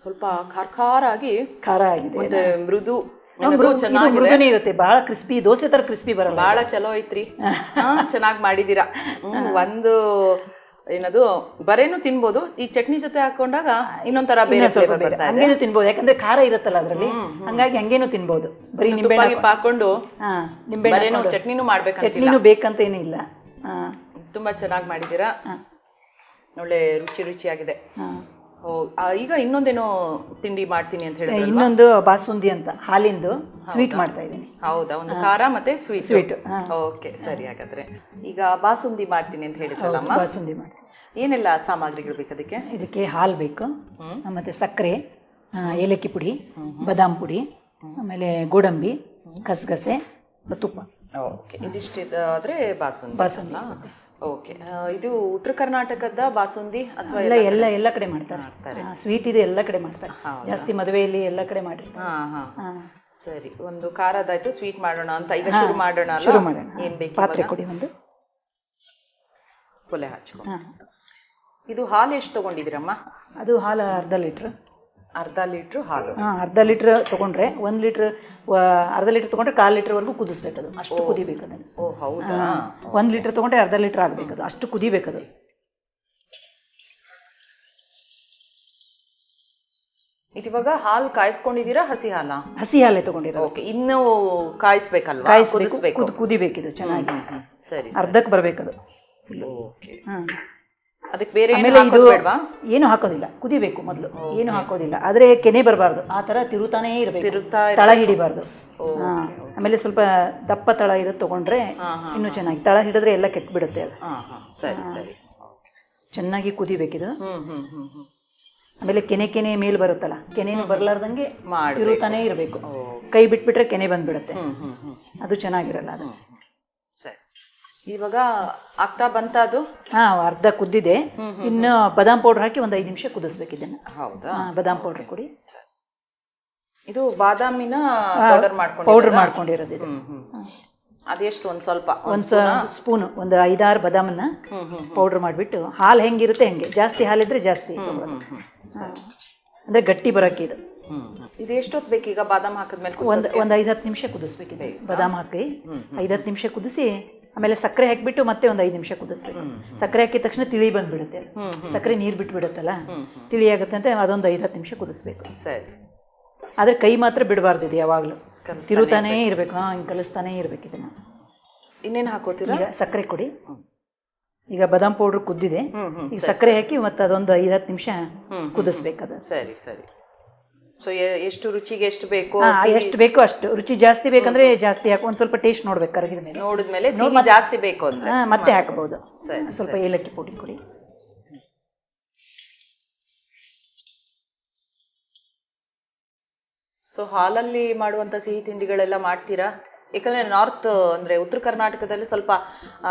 ಸ್ವಲ್ಪ ಖಾರ ಖಾರ ಆಗಿ ಖಾರ ಆಗಿದೆ ಮೃದು ಮೃದುನೇ ಇರುತ್ತೆ. ಬಹಳ ಕ್ರಿಸ್ಪಿ ದೋಸೆ ತರ ಕ್ರಿಸ್ಪಿ ಬರಲ್ಲ ಬಹಳ ಚಲೋ ಐತ್ರಿ. ಚೆನ್ನಾಗಿ ಮಾಡಿದೀರಾ. ಒಂದು ಏನದು ಬರೇನು ತಿನ್ಬೋದು. ಈ ಚಟ್ನಿ ಜೊತೆ ಹಾಕೊಂಡಾಗ ಇನ್ನೊಂಥರ ಬೇರೆ ಫ್ಲೇವರ್ ಬರ್ತಾ ಇದೆ. ಹಂಗೇನು ತಿನ್ಬೋದು. ಯಾಕಂದ್ರೆ ಖಾರ ಇರುತ್ತಲ್ಲ ಅದರಲ್ಲಿ? ಹಂಗಾಗಿ ಹಂಗೇನು ತಿನ್ಬೋದು. ಬರೀ ನಿಂಬೆ ಹಾಕೊಂಡು ನಿಂಬೆ ಬರೇನು ಚಟ್ನಿನೂ ಮಾಡ್ಬೇಕು ಚಟ್ನಿನೂ ಬೇಕಂತ ಏನಿಲ್ಲ ತುಂಬಾ ಚೆನ್ನಾಗಿ ಮಾಡಿದ್ದೀರಾ ಒಳ್ಳೆ ರುಚಿ ರುಚಿಯಾಗಿದೆ. ಈಗ ಇನ್ನೊಂದೇನೋ ತಿಂಡಿ ಮಾಡ್ತೀನಿ ಅಂತ ಹೇಳಿದ್ರೆ ಇನ್ನೊಂದು ಬಾಸುಂದಿ ಅಂತ ಹಾಲಿಂದು ಸ್ವೀಟ್ ಮಾಡ್ತಾ ಇದ್ದೀನಿ. ಹೌದಾ? ಒಂದು ಖಾರ ಮತ್ತೆ ಸ್ವೀಟ್ ಸ್ವೀಟ್ ಓಕೆ ಸರಿ ಹಾಗಾದ್ರೆ. ಈಗ ಬಾಸುಂದಿ ಮಾಡ್ತೀನಿ ಅಂತ ಹೇಳಿದ್ರಲ್ಲಮ್ಮ ಬಾಸುಂದಿ ಮಾಡಿ ಏನೆಲ್ಲ ಸಾಮಗ್ರಿಗಳು ಬೇಕು ಅದಕ್ಕೆ? ಇದಕ್ಕೆ ಹಾಲು ಬೇಕು ಮತ್ತೆ ಸಕ್ಕರೆ ಏಲಕ್ಕಿ ಪುಡಿ ಬಾದಾಮ್ ಪುಡಿ ಆಮೇಲೆ ಗೋಡಂಬಿ ಗಸಗಸೆ ತುಪ್ಪ. ಓಕೆ ಇದಿಷ್ಟು ಆದ್ರೆ ಬಾಸುಂದಿ. ಬಾಸುಂದಿ. ಓಕೆ ಇದು ಉತ್ತರ ಕರ್ನಾಟಕದ ಬಾಸುಂದಿ ಅಥವಾ ಎಲ್ಲ ಎಲ್ಲ ಎಲ್ಲ ಕಡೆ ಮಾಡ್ತಾರೆ. ಸ್ವೀಟ್ ಇದೆ ಎಲ್ಲ ಕಡೆ ಮಾಡ್ತಾರೆ. ಜಾಸ್ತಿ ಮದುವೆಯಲ್ಲಿ ಎಲ್ಲ ಕಡೆ ಮಾಡಿರ್ತಾರೆ. ಹಾ ಹಾ. ಹಾ. ಸರಿ ಒಂದು ಖಾರದಾಯ್ತು ಸ್ವೀಟ್ ಮಾಡೋಣ ಅಂತ. ಈಗ ಶುರು ಮಾಡೋಣ ಶುರು ಮಾಡೋಣ. ಏನು ಬೇಕು ಪಾತ್ರೆ ಕೊಡಿ ಒಂದು. ಕೊಲೆ ಹಚ್ಕೊ. ಇದು ಹಾಲು ಎಷ್ಟು ತಗೊಂಡಿದ್ದೀರಮ್ಮ? ಅದು ಹಾಲು ಅರ್ಧ ಲೀಟ್ರ್. ಅರ್ಧ ಲೀಟ್ರ್ ಹಾಲು. ಹಾಂ ಅರ್ಧ ಲೀಟ್ರ್ ತೊಗೊಂಡ್ರೆ ಒಂದು ಲೀಟ್ರ್ ಅರ್ಧ ಲೀಟ್ರ್ ತೊಗೊಂಡ್ರೆ ಕಾಲು ಲೀಟ್ರ್ವರೆಗೂ ಕುದಿಸ್ಬೇಕು ಅದು. ಅಷ್ಟು ಕುದಿಬೇಕು ಅದನ್ನು. ಓ ಹೌದಾ? ಒಂದು ಲೀಟ್ರ್ ತೊಗೊಂಡ್ರೆ ಅರ್ಧ ಲೀಟ್ರ್ ಅದು. ಅಷ್ಟು ಕುದಿಬೇಕು ಅದು. ಇವಾಗ ಹಾಲು ಕಾಯಿಸ್ಕೊಂಡಿದ್ದೀರಾ ಹಸಿ ಹಾಲ? ಹಸಿ ಹಾಲೇ ತಗೊಂಡಿರೋ ಓಕೆ ಇನ್ನು ಕಾಯಿಸ್ಬೇಕಲ್ವಾ? ಕಾಯಿಸ್ಬೇಕು ಕುದಿಬೇಕಿದು ಚೆನ್ನಾಗಿ. ಸರಿ ಅರ್ಧಕ್ಕೆ ಬರಬೇಕದು. ಓಕೆ. ಹಾಂ ಅದಕ್ಕೆ ಬೇರೆ ಏನು ಆಮೇಲೆ ಇದು ಏನು ಹಾಕೋದಿಲ್ಲ. ಕುದಿಬೇಕು ಮೊದಲು. ಏನು ಹಾಕೋದಿಲ್ಲ. ಆದರೆ ಕೆನೆ ಬರಬಾರ್ದು. ಆ ಥರ ತಿರುತಾನೇ ಇರಬೇಕು. ತಳ ಹಿಡಿಬಾರ್ದು. ಹಾಂ. ಆಮೇಲೆ ಸ್ವಲ್ಪ ದಪ್ಪ ತಳ ಇರೋದು ತೊಗೊಂಡ್ರೆ ಇನ್ನೂ ಚೆನ್ನಾಗಿ. ತಳ ಹಿಡಿದ್ರೆ ಎಲ್ಲ ಕೆಟ್ಟು ಬಿಡುತ್ತೆ ಅದು ಸರಿ ಸರಿ. ಚೆನ್ನಾಗಿ ಕುದಿಬೇಕಿದು. ಆಮೇಲೆ ಕೆನೆ ಕೆನೆ ಮೇಲೆ ಬರುತ್ತಲ್ಲ? ಕೆನೆನೂ ಬರಲಾರ್ದಂಗೆ. ತಿರುತಾನೇ ಇರಬೇಕು. ಕೈ ಬಿಟ್ಬಿಟ್ರೆ ಕೆನೆ ಬಂದ್ಬಿಡುತ್ತೆ. ಅದು ಚೆನ್ನಾಗಿರಲ್ಲ ಅದು. ಇವಾಗ ಆಗ್ತಾ ಬಂತ ಅದು? ಹಾ ಅರ್ಧ ಕುದ್ದಿದೆ. ಇನ್ನು ಬಾದಾಮ್ ಪೌಡರ್ ಹಾಕಿ ಒಂದು ಐದು ನಿಮಿಷ ಕುದಿಸ್ಬೇಕು ಇದನ್ನು. ಹೌದಾ? ಬಾದಾಮ್ ಪೌಡ್ರ್ ಕೊಡಿ. ಇದು ಬಾದಾಮಿನ ಪೌಡರ್ ಮಾಡ್ಕೊಂಡು ಪೌಡರ್ ಮಾಡ್ಕೊಂಡಿರೋದು ಇದು. ಅದೆಷ್ಟು? ಒಂದು ಸ್ವಲ್ಪ ಒಂದು ಸ್ಪೂನು? ಒಂದು ಐದಾರು ಬಾದಾಮನ್ನ ಪೌಡ್ರ್ ಮಾಡಿಬಿಟ್ಟು ಹಾಲು ಹೆಂಗಿರುತ್ತೆ ಹೆಂಗೆ? ಜಾಸ್ತಿ ಹಾಲಿದ್ರೆ ಜಾಸ್ತಿ. ಅಂದ್ರೆ ಗಟ್ಟಿ ಬರಕ್ಕೆ ಇದು. ಇದು ಎಷ್ಟೊತ್ತು ಬೇಕೀಗ ಬಾದಾಮ್ ಹಾಕಿದ್ಮೇಲೆ ಒಂದು ಒಂದು ಐದು ಹತ್ತು ನಿಮಿಷ ಕುದಿಸ್ಬೇಕಿದೆ ಬಾದಾಮ್ ಹಾಕಿ ಐದು ಹತ್ತು ನಿಮಿಷ ಕುದಿಸಿ ಆಮೇಲೆ ಸಕ್ಕರೆ ಹಾಕಿಬಿಟ್ಟು ಮತ್ತೆ ಒಂದು ಐದು ನಿಮಿಷ ಕುದಿಸ್ಬೇಕು. ಸಕ್ಕರೆ ಹಾಕಿದ ತಕ್ಷಣ ತಿಳಿ ಬಂದ್ಬಿಡುತ್ತೆ. ಸಕ್ಕರೆ ನೀರು ಬಿಟ್ಬಿಡುತ್ತಲ್ಲ? ತಿಳಿ ಆಗುತ್ತೆ ಅಂತ ಅದೊಂದು ಐದು ಹತ್ತು ನಿಮಿಷ ಕುದಿಸ್ಬೇಕು. ಸರಿ. ಆದರೆ ಕೈ ಮಾತ್ರ ಬಿಡಬಾರ್ದು ಇದು ಯಾವಾಗಲೂ ತಿರುತಾನೇ ಇರಬೇಕು. ಹಾಂ ಹಿಂಗೆ ಕಲಿಸ್ತಾನೇ ಇರಬೇಕು ಇದನ್ನು. ಇನ್ನೇನು ಹಾಕೋತೀರ? ಈಗ ಸಕ್ಕರೆ ಕೊಡಿ. ಈಗ ಬಾದಾಮ್ ಪೌಡ್ರ್ ಕುದ್ದಿದೆ. ಈಗ ಸಕ್ಕರೆ ಹಾಕಿ ಮತ್ತೆ ಅದೊಂದು ಐದು ಹತ್ತು ನಿಮಿಷ ಕುದಿಸ್ಬೇಕು ಅದು. ಸರಿ ಸರಿ. ಸೊ ಎಷ್ಟು ರುಚಿಗೆ ಎಷ್ಟು ಬೇಕು? ಎಷ್ಟು ಬೇಕೋ ಅಷ್ಟು. ರುಚಿ ಜಾಸ್ತಿ ಬೇಕಂದ್ರೆ ಜಾಸ್ತಿ ಹಾಕಿ. ಒಂದು ಸ್ವಲ್ಪ ಟೇಸ್ಟ್ ನೋಡ್ಬೇಕು ಕರಗಿದ ಮೇಲೆ. ನೋಡಿದ್ಮೇಲೆ ಮೇಲೆ ಜಾಸ್ತಿ ಬೇಕು ಅಂದ್ರೆ. ಮತ್ತೆ ಹಾಕಬಹುದು ಸ್ವಲ್ಪ ಏಲಕ್ಕಿ ಪುಡಿ ಕೊಡಿ. ಸೊ ಹಾಲಲ್ಲಿ ಮಾಡುವಂತ ಸಿಹಿ ತಿಂಡಿಗಳೆಲ್ಲ ಮಾಡ್ತೀರಾ? ಯಾಕಂದ್ರೆ ನಾರ್ತ್ ಅಂದ್ರೆ ಉತ್ತರ ಕರ್ನಾಟಕದಲ್ಲಿ ಸ್ವಲ್ಪ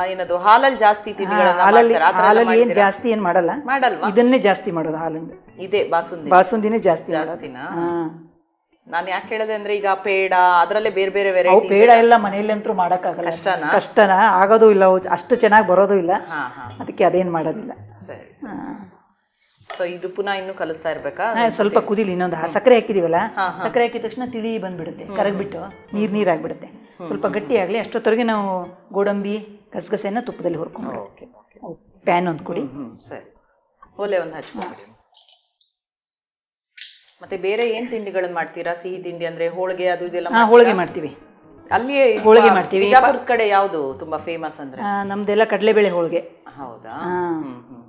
ಏನದು ಹಾಲಲ್ಲಿ ಜಾಸ್ತಿ ತಿಂಡಿಗಳನ್ನ ಏನ್ ಜಾಸ್ತಿ ಏನ್ ಮಾಡಲ್ಲ. ಮಾಡಲ್ವಾ? ಇದನ್ನೇ ಜಾಸ್ತಿ ಮಾಡೋದು ಹಾಲಂದ್ರೆ. ಇದೆ ಬಾಸುಂದಿ. ಬಾಸುಂದಿನೇ ಜಾಸ್ತಿ ಜಾಸ್ತಿನಾ? ನಾನು ಯಾಕೆ ಹೇಳಿದೆ ಅಂದ್ರೆ ಈಗ ಪೇಡ ಅದರಲ್ಲೇ ಬೇರೆ ಬೇರೆ ಬೇರೆ ಪೇಡ ಎಲ್ಲ ಮನೆಯಲ್ಲಂತೂ ಮಾಡೋಕ್ಕಾಗಲ್ಲ. ಕಷ್ಟನಾ? ಕಷ್ಟನ? ಆಗೋದು ಇಲ್ಲ ಅಷ್ಟು ಚೆನ್ನಾಗಿ ಬರೋದು ಇಲ್ಲ. ಅದಕ್ಕೆ ಅದೇನು ಮಾಡೋದಿಲ್ಲ. ಸರಿ. ಸೊ ಇದು ಪುನಃ ಇನ್ನು ಕಲಿಸ್ತಾ ಇರ್ಬೇಕಾ? ಸ್ವಲ್ಪ ಕುದಿಲಿ ಇನ್ನೊಂದು ಸಕ್ಕರೆ ಹಾಕಿದೀವಲ್ಲ? ಸಕ್ಕರೆ ಹಾಕಿದ ತಕ್ಷಣ ತಿಳಿ ಬಂದ್ಬಿಡುತ್ತೆ. ಕರಗ್ಬಿಟ್ಟು ನೀರ್ ನೀರಾಗ್ಬಿಡುತ್ತೆ ಸ್ವಲ್ಪ ಗಟ್ಟಿ ಆಗಲಿ ಅಷ್ಟೊತ್ತವರೆಗೆ ನಾವು ಗೋಡಂಬಿ ಗಸಗಸೆಯನ್ನು ತುಪ್ಪದಲ್ಲಿ ಹುರ್ಕೊಂಡು ಓಕೆ ಓಕೆ. ಪ್ಯಾನ್ ಒಂದು ಕೊಡಿ. ಹ್ಮ್ ಸರಿ. ಒಲೆ ಒಂದು ಹಚ್ಕೊಂಡು ಮತ್ತೆ ಬೇರೆ ಏನ್ ತಿಂಡಿಗಳನ್ನ ಮಾಡ್ತೀರಾ? ಸಿಹಿ ತಿಂಡಿ ಅಂದ್ರೆ ಹೋಳಿಗೆ ಅದು ಇದೆಲ್ಲ ಹೋಳಿಗೆ ಮಾಡ್ತೀವಿ. ಅಲ್ಲಿಯೇ ಹೋಳಿಗೆ ಮಾಡ್ತೀವಿ. ಬಿಜಾಪುರದ ಕಡೆ ಯಾವುದು ತುಂಬಾ ಫೇಮಸ್ ಅಂದ್ರೆ? ನಮ್ದೆಲ್ಲ ಕಡಲೆಬೇಳೆ ಹೋಳಿಗೆ. ಹೌದಾ? ಹ್ಮ್ ಹ್ಮ್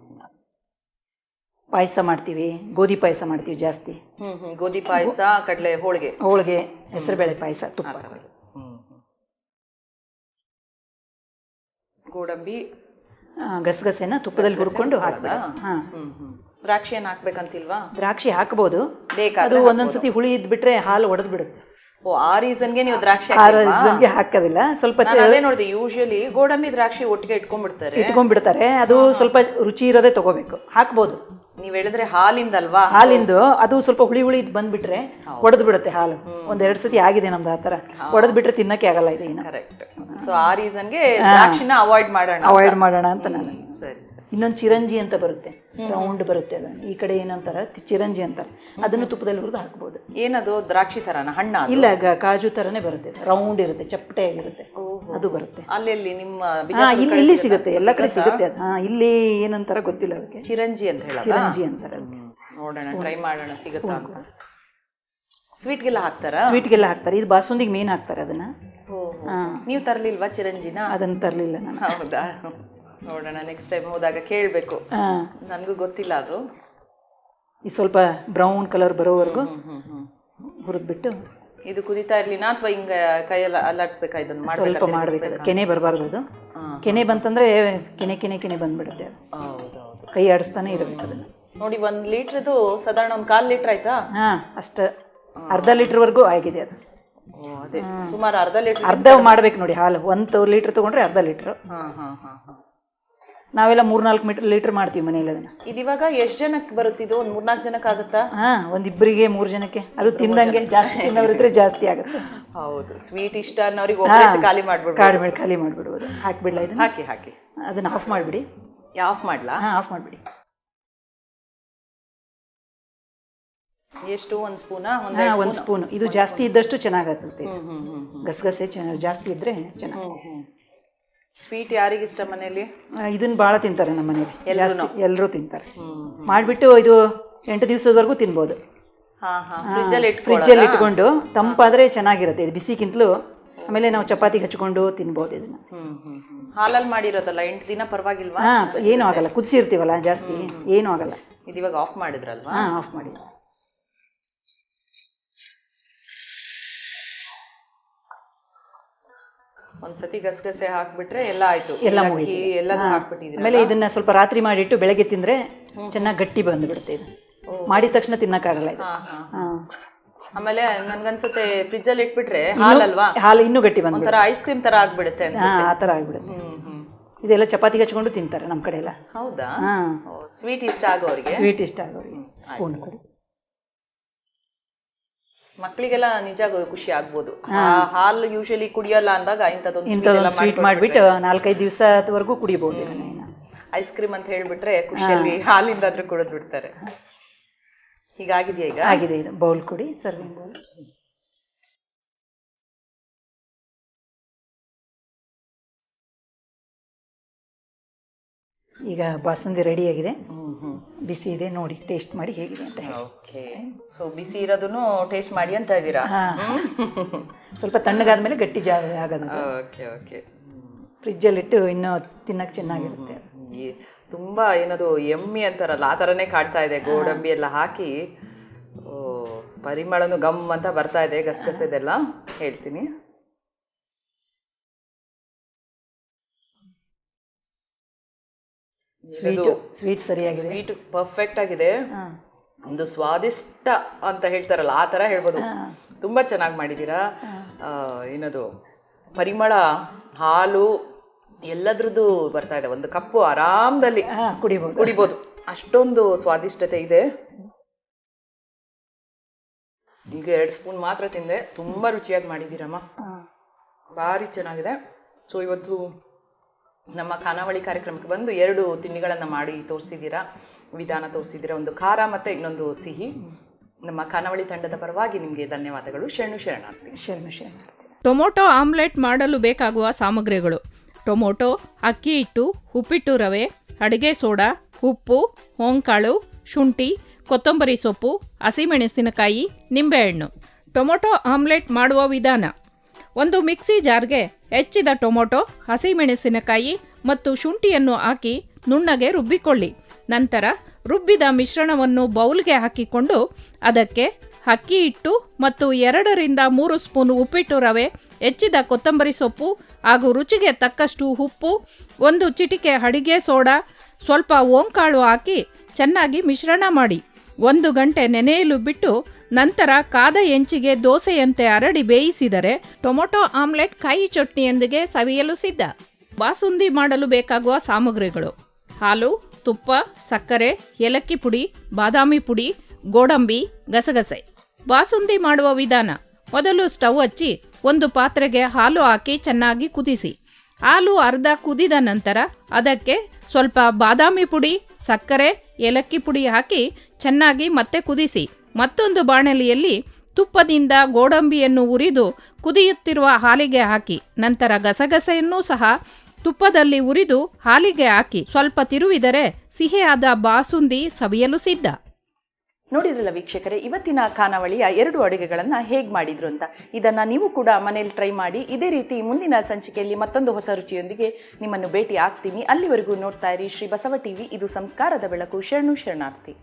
ಪಾಯಸ ಮಾಡ್ತೀವಿ. ಗೋಧಿ ಪಾಯಸ ಮಾಡ್ತೀವಿ ಜಾಸ್ತಿ. ಹ್ಮ್ ಹ್ಮ್. ಗೋಧಿ ಪಾಯಸ ಕಡಲೆ ಹೋಳಿಗೆ. ಹೋಳಿಗೆ ಹೆಸರುಬೇಳೆ ಪಾಯಸ ತುಪ್ಪ. ಗೋಡಂಬಿ. ಗಸಗಸೆನ ತುಪ್ಪದಲ್ಲಿ ಹುರ್ಕೊಂಡು ಹಾಕ್ಬೇಕು ಹಾಂ. ಹ್ಮ್ ಹ್ಮ್. ದ್ರಾಕ್ಷಿ ಏನ್ ಹಾಕ್ಬೇಕಂತಿಲ್ವಾ? ದ್ರಾಕ್ಷಿ ಹಾಕ್ಬೋದು. ಬೇಕಾದ್ರೆ ಅದು ಒಂದೊಂದ್ಸತಿ ಹುಳಿ ಇದ್ಬಿಟ್ರೆ ಹಾಲು ಒಡೆದು ಬಿಡುತ್ತೆ ಓ ಆ ರೀಸನ್ಗೆ ನೀವು ದ್ರಾಕ್ಷಿ ಆ? ರೀಸನ್ಗೆ ಹಾಕೋದಿಲ್ಲ. ಸ್ವಲ್ಪ ಅದೇ ನೋಡಿದೆ ಯೂಶಲಿ ಗೋಡಂಬಿ ದ್ರಾಕ್ಷಿ ಒಟ್ಟಿಗೆ ಇಟ್ಕೊಂಡ್ಬಿಡ್ತಾರೆ. ಇಟ್ಕೊಂಡ್ಬಿಡ್ತಾರೆ. ಅದು ಸ್ವಲ್ಪ ರುಚಿ ಇರೋದೇ ತಗೋಬೇಕು. ಹಾಕ್ಬೋದು. ನೀವ್ ಹೇಳಿದ್ರೆ ಹಾಲಿಂದಲ್ವಾ? ಹಾಲಿಂದು ಅದು ಸ್ವಲ್ಪ ಹುಳಿ ಹುಳಿ ಇದ್ ಬಂದ್ಬಿಟ್ರೆ ಒಡೆದು ಬಿಡುತ್ತೆ ಹಾಲು. ಒಂದೆರಡು ಸತಿ ಆಗಿದೆ ನಮ್ದು ಆತರ ಒಡೆದು ಬಿಟ್ರೆ ತಿನ್ನಕ್ಕೆ ಆಗಲ್ಲ ಇದು ಇನ್ನು. ಕರೆಕ್ಟ್ ಸೊ ಆ ರೀಸನ್ಗೆ ದ್ರಾಕ್ಷಿನ ಅವಾಯ್ಡ್ ಮಾಡೋಣ ಅವಾಯ್ಡ್ ಮಾಡೋಣ ಅಂತ ನಾನು. ಸರಿ ಸರಿ. ಇನ್ನೊಂದು ಚಿರಂಜಿ ಅಂತ ಬರುತ್ತೆ. ರೌಂಡ್ ಬರುತ್ತೆ ಅದು ಈ ಕಡೆ ಏನಂತಾರೆ? ಚಿರಂಜಿ ಅಂತಾರೆ. ಅದನ್ನು ತುಪ್ಪದಲ್ಲಿ ಹುರಿದು ಹಾಕ್ಬೋದು. ಏನದು? ದ್ರಾಕ್ಷಿ ತರನ? ಹಣ್ಣ? ಇಲ್ಲ ಗ- ಕಾಜು ಥರನೇ ಬರುತ್ತೆ. ರೌಂಡ್ ಇರುತ್ತೆ ಚಪ್ಪಟೆ ಆಗಿರುತ್ತೆ. ಅದು ಬರುತ್ತೆ. ಅಲ್ಲೆಲ್ಲಿ ನಿಮ್ಮ ಹಾ ಬಿಜಾಪುರ ಇಲ್ಲಿ ಇಲ್ಲಿ ಸಿಗುತ್ತೆ? ಎಲ್ಲ ಕಡೆ ಸಿಗುತ್ತೆ? ಅದು. ಹಾ ಇಲ್ಲಿ ಏನಂತಾರ ಗೊತ್ತಿಲ್ಲ ಅದಕ್ಕೆ. ಚಿರಂಜಿ ಅಂತ ಹೇಳಿ ಚಿರಂಜಿ ಅಂತಾರೆ ಅದಕ್ಕೆ. ನೋಡೋಣ ಟ್ರೈ ಮಾಡೋಣ ಸಿಗುತ್ತಾ ಅಂತ. ಸ್ವೀಟ್ಗೆಲ್ಲ ಹಾಕ್ತಾರ? ಸ್ವೀಟ್ಗೆಲ್ಲ ಹಾಕ್ತಾರೆ. ಇದು ಬಾಸುಂದಿಗೆ ಮೇನ್ ಹಾಕ್ತಾರೆ ಅದನ್ನ. ನೀವು ತರ್ಲಿಲ್ವಾ ಚಿರಂಜಿನ? ಅದನ್ನ ತರಲಿಲ್ಲ ನಾನು. ಹೌದಾ? ನೋಡೋಣ ನೆಕ್ಸ್ಟ್ ಟೈಮ್ ಹೋದಾಗ ಕೇಳಬೇಕು. ನನಗೂ ಗೊತ್ತಿಲ್ಲ ಅದು. ಈ ಸ್ವಲ್ಪ ಬ್ರೌನ್ ಕಲರ್ ಬರೋವರೆಗೂ ಹುರಿದ್ಬಿಟ್ಟು ಇದು ಕುದಿತಾ ಇರಲಿಲ್ಲ ಅಥವಾ ಹಿಂಗೆ ಕೈಯೆಲ್ಲ ಅಲ್ಲಾಡಿಸ್ಬೇಕಾ ಇದನ್ನು? ಸ್ವಲ್ಪ ಮಾಡಬೇಕು. ಕೆನೆ ಬರಬಾರ್ದು ಅದು. ಕೆನೆ ಬಂತಂದ್ರೆ ಕೆನೆ ಕೆನೆ ಕೆನೆ ಬಂದ್ಬಿಡುತ್ತೆ ಅದು. ಕೈ ಆಡಿಸ್ತಾನೆ ಇರಬೇಕು ಅದನ್ನು. ನೋಡಿ ಒಂದು ಲೀಟ್ರದು ಸಾಧಾರಣ ಒಂದು ಕಾಲು ಲೀಟ್ರ್ ಆಯ್ತಾ? ಹಾಂ ಅಷ್ಟು. ಅರ್ಧ ಲೀಟ್ರ್ವರೆಗೂ ಆಗಿದೆ ಅದು. ಅದೇ. ಸುಮಾರು ಅರ್ಧ ಲೀಟರ್ ಅರ್ಧ ಮಾಡ್ಬೇಕು ನೋಡಿ ಹಾಲು. ಒಂದು ಲೀಟ್ರ್ ತಗೊಂಡ್ರೆ ಅರ್ಧ ಲೀಟ್ರ್. ಹಾಂ ಹಾಂ ಹಾ ಹಾ. ನಾವೆಲ್ಲ ಮೂರ್ನಾಲ್ಕು ಮೀಟರ್ ಲೀಟ್ರ್ ಮಾಡ್ತೀವಿ ಮನೆಯಲ್ಲಿ ಅದನ್ನ. ಇದಿವಾಗ ಎಷ್ಟು ಜನಕ್ಕೆ ಬರುತ್ತಿದ್ದು ಒಂದು ಮೂರ್ನಾಲ್ಕು ಜನಕ್ಕೆ ಆಗುತ್ತಾ? ಹಾ ಒಂದಿಬ್ಬರಿಗೆ ಮೂರು ಜನಕ್ಕೆ. ಅದು ತಿಂದಂಗೆ ಜಾಸ್ತಿ ತಿನ್ನೋರಿದ್ರೆ ಜಾಸ್ತಿ ಆಗುತ್ತೆ. ಹೌದು ಸ್ವೀಟ್ ಇಷ್ಟ ಅನ್ನೋರಿಗೆ ಒಬ್ಬರೇ ಖಾಲಿ ಮಾಡ್ಬಿಡ್ಬೋದು. ಖಾಲಿ ಮಾಡಿಬಿಡ್ಬೋದು. ಹಾಕ್ಬಿಡ್ಲಾ ಇದನ್ನ? ಹಾಕಿ ಹಾಕಿ. ಅದನ್ನ ಆಫ್ ಮಾಡಿಬಿಡಿ. ಆಫ್ ಮಾಡ್ಲಾ? ಹಾಂ ಆಫ್ ಮಾಡಿಬಿಡಿ. ಎಷ್ಟು ಒಂದ್ ಸ್ಪೂನ್ ಒಂದ್ ಸ್ಪೂನು ಇದು ಜಾಸ್ತಿ ಇದ್ದಷ್ಟು ಚೆನ್ನಾಗತ್ತೆ ಗಸಗಸೆ ಜಾಸ್ತಿ ಇದ್ರೆ ಚೆನ್ನಾಗಿ ಹ್ಮ್ ಯಾರಿಗೆ ಇಷ್ಟ ಮನೆಯಲ್ಲಿ ಇದನ್ನ ಭಾಳ ತಿಂತಾರೆ ನಮ್ಮ ಮನೆಯಲ್ಲಿ ಎಲ್ಲರೂ ತಿಂತಾರೆ. ಮಾಡಿಬಿಟ್ಟು ಇದು ಎಂಟು ದಿವಸದವರೆಗೂ ತಿನ್ಬೋದು. ಫ್ರಿಜ್ಜಲ್ಲಿ ಇಟ್ಕೊಂಡು ತಂಪಾದರೆ ಚೆನ್ನಾಗಿರುತ್ತೆ. ಇದು ಬಿಸಿಗಿಂತಲೂ ಆಮೇಲೆ ನಾವು ಚಪಾತಿ ಹಚ್ಕೊಂಡು ತಿನ್ಬೋದು ಇದನ್ನ. ಹಾಲಲ್ಲಿ ಮಾಡಿರೋದಲ್ಲ ಎಂಟು ದಿನ ಪರವಾಗಿಲ್ವಾ? ಏನೂ ಆಗಲ್ಲ. ಕುದಿಸಿರ್ತೀವಲ್ಲ ಜಾಸ್ತಿ? ಏನೂ ಆಗಲ್ಲ. ಇವಾಗ ಆಫ್ ಮಾಡಿದ್ರಲ್ವಾ? ಹಾಂ ಆಫ್ ಮಾಡಿ ಒಂದ್ಸತಿ ಗಸಗಸೆ ಹಾಕ್ಬಿಟ್ರೆ ಎಲ್ಲ ಆಯ್ತು. ಎಲ್ಲ. ಎಲ್ಲನೂ. ಹಾಕ್ಬಿಟ್ಟಿದ್ರಿ ಆಮೇಲೆ ಇದನ್ನ ಸ್ವಲ್ಪ ರಾತ್ರಿ ಮಾಡಿಟ್ಟು ಬೆಳಗ್ಗೆ ತಿಂದ್ರೆ ಚೆನ್ನಾಗಿ ಗಟ್ಟಿ ಬಂದ್ಬಿಡುತ್ತೆ ಇದು. ಮಾಡಿದ ತಕ್ಷಣ ತಿನ್ನಕ್ಕಾಗಲ್ಲ ಇದು. ಹಾ ಆಮೇಲೆ ನನ್ಗನ್ಸುತ್ತೆ ಫ್ರಿಜ್ ಅಲ್ಲಿ ಇಟ್ಬಿಟ್ರೆ ಹಾಲಲ್ವಾ? ಹಾಲು ಇನ್ನೂ ಗಟ್ಟಿ ಬಂದು ಒಂಥರ ಐಸ್ ಕ್ರೀಮ್ ತರ ಆಗ್ಬಿಡುತ್ತೆ ಆ ಥರ ಆಗ್ಬಿಡುತ್ತೆ. ಇದೆಲ್ಲ ಚಪಾತಿ ಹಚ್ಕೊಂಡು ತಿಂತಾರೆ ನಮ್ಮ ಕಡೆ ಎಲ್ಲ ಹೌದಾ? ಹಾಂ. ಸ್ವೀಟ್ ಇಷ್ಟ ಆಗೋರಿಗೆ? ಸ್ವೀಟ್ ಇಷ್ಟ ಆಗೋರಿಗೆ. ಸ್ಪೂನ್ ಕೊಡಿ. ಮಕ್ಕಳಿಗೆಲ್ಲ ನಿಜ ಖುಷಿ ಆಗ್ಬೋದು. ಹಾಲು ಯೂಶಲಿ ಕುಡಿಯಲ್ಲ ಅಂದಾಗ ಇಂಥದ್ದೊಂದು ಸ್ವೀಟ್ ಮಾಡಿಬಿಟ್ಟು ನಾಲ್ಕೈದು ದಿವಸದವರೆಗೂ ಕುಡಿಬೋದು. ಐಸ್ ಕ್ರೀಮ್ ಅಂತ ಹೇಳಿಬಿಟ್ರೆ ಖುಷಿಯಲ್ಲಿ ಹಾಲಿಂದಾದ್ರೂ ಕುಡಿದ್ ಬಿಡ್ತಾರೆ. ಹೀಗಾಗಿದೆಯಾ ಈಗ? ಆಗಿದೆ ಇದು. ಬೌಲ್ ಕುಡಿ ಸರ್ವಿಂಗ್ ಬೌಲ್ ಈಗ ಬಾಸುಂದಿ ರೆಡಿ ಆಗಿದೆ. ಬಿಸಿ ಇದೆ ನೋಡಿ ಟೇಸ್ಟ್ ಮಾಡಿ ಹೇಗಿದೆ ಅಂತ ಹೇಳಿ. ಓಕೆ ಸೊ ಬಿಸಿ ಇರೋದನ್ನು ಟೇಸ್ಟ್ ಮಾಡಿ ಅಂತ ಇದ್ದೀರಾ? ಹಾಂ. ಸ್ವಲ್ಪ ತಣ್ಣಗಾದ್ಮೇಲೆ ಗಟ್ಟಿ ಜಾ ಆಗೋದು ಓಕೆ ಓಕೆ ಫ್ರಿಜ್ಜಲ್ಲಿಟ್ಟು ಇನ್ನೂ ತಿನ್ನಕ್ಕೆ ಚೆನ್ನಾಗಿರುತ್ತೆ. ಈ ತುಂಬಾ ಏನದು ಎಮ್ಮಿ ಅಂತಾರಲ್ಲ ಆ ಥರನೇ ಕಾಡ್ತಾ ಇದೆ. ಗೋಡಂಬಿ ಎಲ್ಲ ಹಾಕಿ. ಓ ಪರಿಮಳನು ಗಮ್ ಅಂತ ಬರ್ತಾ ಇದೆ ಗಸಗಸೆದೆಲ್ಲ. ಹೇಳ್ತೀನಿ. ಸ್ವೀಟು ಸ್ವೀಟ್ ಸರಿಯಾಗಿದೆ. ಸ್ವೀಟ್ ಪರ್ಫೆಕ್ಟ್ ಆಗಿದೆ. ಒಂದು ಸ್ವಾದಿಷ್ಟ ಅಂತ ಹೇಳ್ತಾರಲ್ಲ ಆ ಥರ ಹೇಳ್ಬೋದು. ತುಂಬ ಚೆನ್ನಾಗಿ ಮಾಡಿದ್ದೀರಾ ಏನದು? ಪರಿಮಳ ಹಾಲು ಎಲ್ಲದ್ರದ್ದು ಬರ್ತಾ ಇದೆ. ಒಂದು ಕಪ್ಪು ಆರಾಮದಲ್ಲಿ ಕುಡಿಬಹುದು ಕುಡಿಬೋದು. ಕುಡಿಬೋದು. ಅಷ್ಟೊಂದು ಸ್ವಾದಿಷ್ಟತೆ ಇದೆ. ಈಗ ಎರಡು ಸ್ಪೂನ್ ಮಾತ್ರ ತಿಂದೆ. ತುಂಬ ರುಚಿಯಾಗಿ ಮಾಡಿದ್ದೀರಮ್ಮ ಭಾರಿ ಚೆನ್ನಾಗಿದೆ. ಸೊ ಇವತ್ತು ನಮ್ಮ ಖಾನಾವಳಿ ಕಾರ್ಯಕ್ರಮಕ್ಕೆ ಬಂದು ಎರಡು ತಿಂಡಿಗಳನ್ನು ಮಾಡಿ ತೋರಿಸಿದ್ದೀರಾ, ವಿಧಾನ ತೋರಿಸಿದ್ದೀರಾ, ಒಂದು ಖಾರ ಮತ್ತು ಇನ್ನೊಂದು ಸಿಹಿ. ನಮ್ಮ ಖಾನಾವಳಿ ತಂಡದ ಪರವಾಗಿ ನಿಮಗೆ ಧನ್ಯವಾದಗಳು. ಶರಣು ಶರಣಾರ್ಥಿ. ಶರಣು ಶರಣಾರ್ಥಿ. ಟೊಮೊಟೊ ಆಮ್ಲೆಟ್ ಮಾಡಲು ಬೇಕಾಗುವ ಸಾಮಗ್ರಿಗಳು. ಟೊಮೊಟೊ, ಅಕ್ಕಿ ಹಿಟ್ಟು, ಉಪ್ಪಿಟ್ಟು ರವೆ, ಅಡುಗೆ ಸೋಡಾ, ಉಪ್ಪು, ಹೊಂಕಾಳು, ಶುಂಠಿ, ಕೊತ್ತಂಬರಿ ಸೊಪ್ಪು, ಹಸಿಮೆಣಸಿನಕಾಯಿ, ನಿಂಬೆಹಣ್ಣು. ಟೊಮೊಟೊ ಆಮ್ಲೆಟ್ ಮಾಡುವ ವಿಧಾನ. ಒಂದು ಮಿಕ್ಸಿ ಜಾರ್ಗೆ ಹೆಚ್ಚಿದ ಟೊಮೊಟೊ, ಹಸಿಮೆಣಸಿನಕಾಯಿ ಮತ್ತು ಶುಂಠಿಯನ್ನು ಹಾಕಿ ನುಣ್ಣಗೆ ರುಬ್ಬಿಕೊಳ್ಳಿ. ನಂತರ ರುಬ್ಬಿದ ಮಿಶ್ರಣವನ್ನು ಬೌಲ್ಗೆ ಹಾಕಿಕೊಂಡು ಅದಕ್ಕೆ ಅಕ್ಕಿ ಹಿಟ್ಟು ಮತ್ತು ಎರಡರಿಂದ ಮೂರು ಸ್ಪೂನ್ ಉಪ್ಪಿಟ್ಟು ರವೆ, ಹೆಚ್ಚಿದ ಕೊತ್ತಂಬರಿ ಸೊಪ್ಪು ಹಾಗೂ ರುಚಿಗೆ ತಕ್ಕಷ್ಟು ಉಪ್ಪು, ಒಂದು ಚಿಟಿಕೆ ಅಡಿಗೆ ಸೋಡಾ, ಸ್ವಲ್ಪ ಓಂಕಾಳು ಹಾಕಿ ಚೆನ್ನಾಗಿ ಮಿಶ್ರಣ ಮಾಡಿ. ಒಂದು ಗಂಟೆ ನೆನೆಯಲು ಬಿಟ್ಟು ನಂತರ ಕಾದ ಎಂಚಿಗೆ ದೋಸೆಯಂತೆ ಅರಡಿ ಬೇಯಿಸಿದರೆ ಟೊಮೊಟೊ ಆಮ್ಲೆಟ್ ಕಾಯಿ ಚಟ್ನಿಯೊಂದಿಗೆ ಸವಿಯಲು ಸಿದ್ಧ. ಬಾಸುಂದಿ ಮಾಡಲು ಬೇಕಾಗುವ ಸಾಮಗ್ರಿಗಳು. ಹಾಲು, ತುಪ್ಪ, ಸಕ್ಕರೆ, ಏಲಕ್ಕಿ ಪುಡಿ, ಬಾದಾಮಿ ಪುಡಿ, ಗೋಡಂಬಿ, ಗಸಗಸೆ. ಬಾಸುಂದಿ ಮಾಡುವ ವಿಧಾನ. ಮೊದಲು ಸ್ಟವ್ ಹಚ್ಚಿ ಒಂದು ಪಾತ್ರೆಗೆ ಹಾಲು ಹಾಕಿ ಚೆನ್ನಾಗಿ ಕುದಿಸಿ. ಹಾಲು ಅರ್ಧ ಕುದಿದ ನಂತರ ಅದಕ್ಕೆ ಸ್ವಲ್ಪ ಬಾದಾಮಿ ಪುಡಿ, ಸಕ್ಕರೆ, ಏಲಕ್ಕಿ ಪುಡಿ ಹಾಕಿ ಚೆನ್ನಾಗಿ ಮತ್ತೆ ಕುದಿಸಿ. ಮತ್ತೊಂದು ಬಾಣಲಿಯಲ್ಲಿ ತುಪ್ಪದಿಂದ ಗೋಡಂಬಿಯನ್ನು ಉರಿದು ಕುದಿಯುತ್ತಿರುವ ಹಾಲಿಗೆ ಹಾಕಿ, ನಂತರ ಗಸಗಸೆಯನ್ನೂ ಸಹ ತುಪ್ಪದಲ್ಲಿ ಉರಿದು ಹಾಲಿಗೆ ಹಾಕಿ, ಸ್ವಲ್ಪ ತಿರುವಿದರೆ ಸಿಹಿಯಾದ ಬಾಸುಂದಿ ಸವಿಯಲು ಸಿದ್ಧ. ನೋಡಿದ್ರಲ್ಲ ವೀಕ್ಷಕರೇ, ಇವತ್ತಿನ ಖಾನಾವಳಿಯ ಎರಡು ಅಡುಗೆಗಳನ್ನು ಹೇಗೆ ಮಾಡಿದ್ರು ಅಂತ. ಇದನ್ನು ನೀವು ಕೂಡ ಮನೇಲಿ ಟ್ರೈ ಮಾಡಿ, ಇದೇ ರೀತಿ ಮುಂದಿನ ಸಂಚಿಕೆಯಲ್ಲಿ ಮತ್ತೊಂದು ಹೊಸ ರುಚಿಯೊಂದಿಗೆ ನಿಮ್ಮನ್ನು ಭೇಟಿ ಆಗ್ತೀನಿ ಅಲ್ಲಿವರೆಗೂ ನೋಡ್ತಾ ಇರಿ ಶ್ರೀ ಬಸವ ಟಿವಿ, ಇದು ಸಂಸ್ಕಾರದ ಬೆಳಕು. ಶರಣು ಶರಣಾರ್ಥಿ.